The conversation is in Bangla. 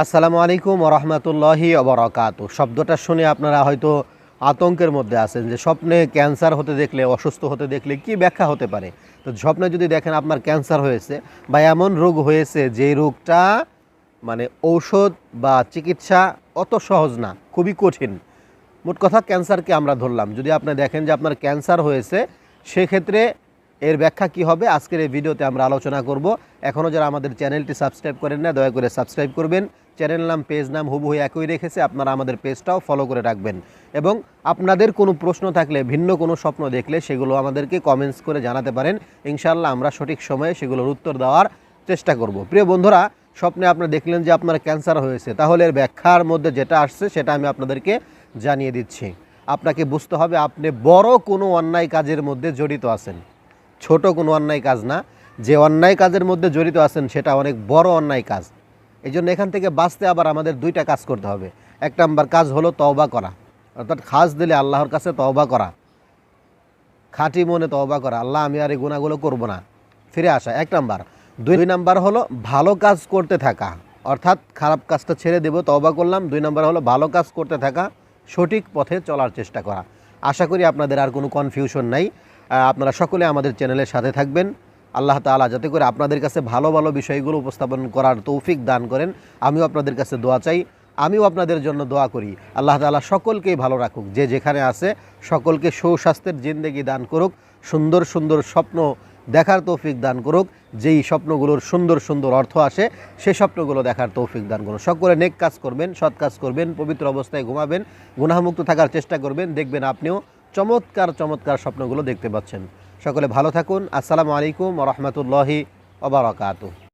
আসসালামু আলাইকুম রহমতুল্লাহি অবরাকাত শব্দটা শুনে আপনারা হয়তো আতঙ্কের মধ্যে আছেন যে স্বপ্নে ক্যান্সার হতে দেখলে, অসুস্থ হতে দেখলে কি ব্যাখ্যা হতে পারে? তো স্বপ্নে যদি দেখেন আপনার ক্যান্সার হয়েছে বা এমন রোগ হয়েছে যে রোগটা মানে ঔষধ বা চিকিৎসা অত সহজ না, খুবই কঠিন। মোট কথা ক্যান্সারকে আমরা ধরলাম। যদি আপনি দেখেন যে আপনার ক্যান্সার হয়েছে, সেক্ষেত্রে এর ব্যাখ্যা কি হবে? আজকের এই ভিডিওতে আমরা আলোচনা করব। এখনও যারা আমাদের চ্যানেলটি সাবস্ক্রাইব করেন না, দয়া করে সাবস্ক্রাইব করবেন। চ্যানেল নাম, পেজ নাম হুবহু একই রেখেছে, আপনারা আমাদের পেজটাও ফলো করে রাখবেন। এবং আপনাদের কোনো প্রশ্ন থাকলে, ভিন্ন কোনো স্বপ্ন দেখলে, সেগুলো আমাদেরকে কমেন্টস করে জানাতে পারেন। ইনশাল্লাহ আমরা সঠিক সময়ে সেগুলোর উত্তর দেওয়ার চেষ্টা করব। প্রিয় বন্ধুরা, স্বপ্নে আপনি দেখলেন যে আপনার ক্যান্সার হয়েছে। তাহলে এর ব্যাখ্যার মধ্যে যেটা আসছে, সেটা আমি আপনাদেরকে জানিয়ে দিচ্ছি। আপনাকে বুঝতে হবে, আপনি বড় কোনো অন্যায় কাজের মধ্যে জড়িত আছেন। ছোট কোনো অন্যায় কাজ না। যে অন্যায় কাজের মধ্যে জড়িত আছেন, সেটা অনেক বড় অন্যায় কাজ। এই জন্য এখান থেকে বাঁচতে আবার আমাদের দুইটা কাজ করতে হবে। এক নাম্বার কাজ হলো তওবা করা। অর্থাৎ খাস দিলে আল্লাহর কাছে তওবা করা। খাঁটি মনে তওবা করা। আল্লাহ, আমি আর এই গুণাগুলো করব না। ফিরে আসা, এক নাম্বার। দুই নাম্বার হলো ভালো কাজ করতে থাকা। অর্থাৎ খারাপ কাজটা ছেড়ে দেবো, তওবা করলাম। দুই নাম্বার হলো ভালো কাজ করতে থাকা, সঠিক পথে চলার চেষ্টা করা। আশা করি আপনাদের আর কোনো কনফিউশন নাই। আপনারা সকলে আমাদের চ্যানেলের সাথে থাকবেন। আল্লাহ তাআলা যাতে করে আপনাদের কাছে ভালো ভালো বিষয়গুলো উপস্থাপন করার তৌফিক দান করেন। আমিও আপনাদের কাছে দোয়া চাই। আমিও আপনাদের জন্য দোয়া করি। আল্লাহ তাআলা সকলকেই ভালো রাখুক। যে যেখানে আছে, সকলকে সুস্বাস্থ্যের জিন্দেগি দান করুক। সুন্দর সুন্দর স্বপ্ন দেখার তৌফিক দান করুক। যেই স্বপ্নগুলোর সুন্দর সুন্দর অর্থ আসে সেই স্বপ্নগুলো দেখার তৌফিক দান করুন সকলে নেক কাজ করবেন, সৎ কাজ করবেন, পবিত্র অবস্থায় ঘুমাবেন, গুনাহমুক্ত থাকার চেষ্টা করবেন। দেখবেন আপনিও চমৎকার চমৎকার স্বপ্নগুলো দেখতে পাচ্ছেন। সকলে ভালো থাকুন। আসসালামু আলাইকুম রহমতুল্লাহি ওবরাকাতু